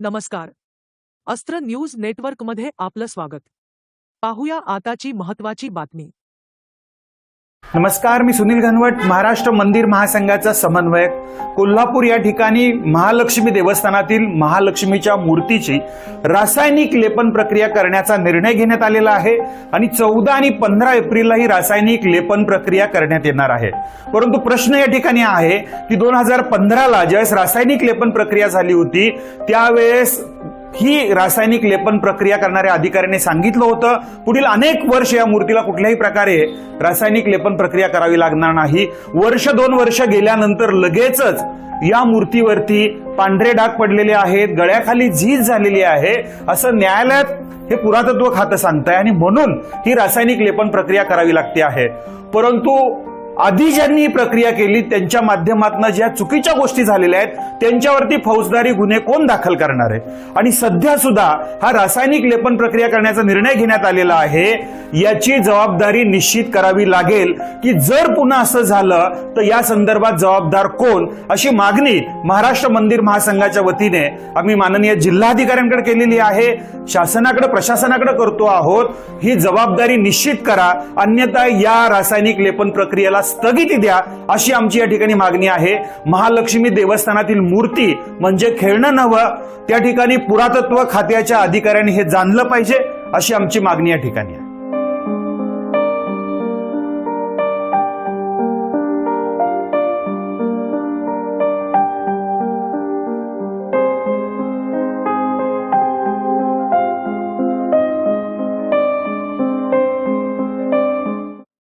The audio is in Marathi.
नमस्कार. अस्त्र न्यूज नेटवर्कमध्ये आपलं स्वागत. पाहूया आताची महत्वाची बातमी. नमस्कार मी सुनील घनवट महाराष्ट्र मंदिर महासंघाचा समन्वयक. कोल्हापूर या ठिकाणी महालक्ष्मी देवस्थानातील महालक्ष्मीच्या मूर्तीची रासायनिक लेपन प्रक्रिया करण्याचा निर्णय घेण्यात आलेला आहे आणि चौदा आणि पंधरा एप्रिलला ही रासायनिक लेपन प्रक्रिया करण्यात येणार आहे. परंतु प्रश्न या ठिकाणी आहे की दोन हजार पंधराला ज्यावेळेस रासायनिक लेपन प्रक्रिया झाली होती त्यावेळेस ही रासायनिक लेपन प्रक्रिया करणाऱ्या अधिकाऱ्यांनी सांगितलं होतं. पुढील अनेक वर्ष या मूर्तीला कुठल्याही प्रकारे रासायनिक लेपन प्रक्रिया करावी लागणार नाही. वर्ष दोन वर्ष गेल्यानंतर लगेचच या मूर्तीवरती पांढरे डाग पडलेले आहेत गळ्याखाली झीज झालेली आहे. असं न्यायालयात हे पुरातत्व खातं सांगतंय आणि म्हणून ही रासायनिक लेपन प्रक्रिया करावी लागते आहे. परंतु आधी ज्यांनी ही प्रक्रिया केली त्यांच्या माध्यमातून ज्या चुकीच्या गोष्टी झालेल्या आहेत त्यांच्यावरती फौजदारी गुन्हे कोण दाखल करणार आहे आणि सध्या सुद्धा हा रासायनिक लेपन प्रक्रिया करण्याचा निर्णय घेण्यात आलेला आहे. याची जबाबदारी निश्चित करावी लागेल की जर पुन्हा असं झालं तर या संदर्भात जबाबदार कोण? अशी मागणी महाराष्ट्र मंदिर महासंघाच्या वतीने आम्ही माननीय जिल्हाधिकाऱ्यांकडे केलेली आहे. शासनाकडे प्रशासनाकडे करतो आहोत. ही जबाबदारी निश्चित करा. अन्यथा या रासायनिक लेपन प्रक्रियेला स्थगिती द्या अशी आमची या ठिकाणी मागणी आहे. महालक्ष्मी देवस्थानातील मूर्ती म्हणजे खेळणं नवं त्या ठिकाणी पुरातत्व खात्याच्या अधिकाऱ्यांनी हे जाणलं पाहिजे अशी आमची मागणी या ठिकाणी आहे.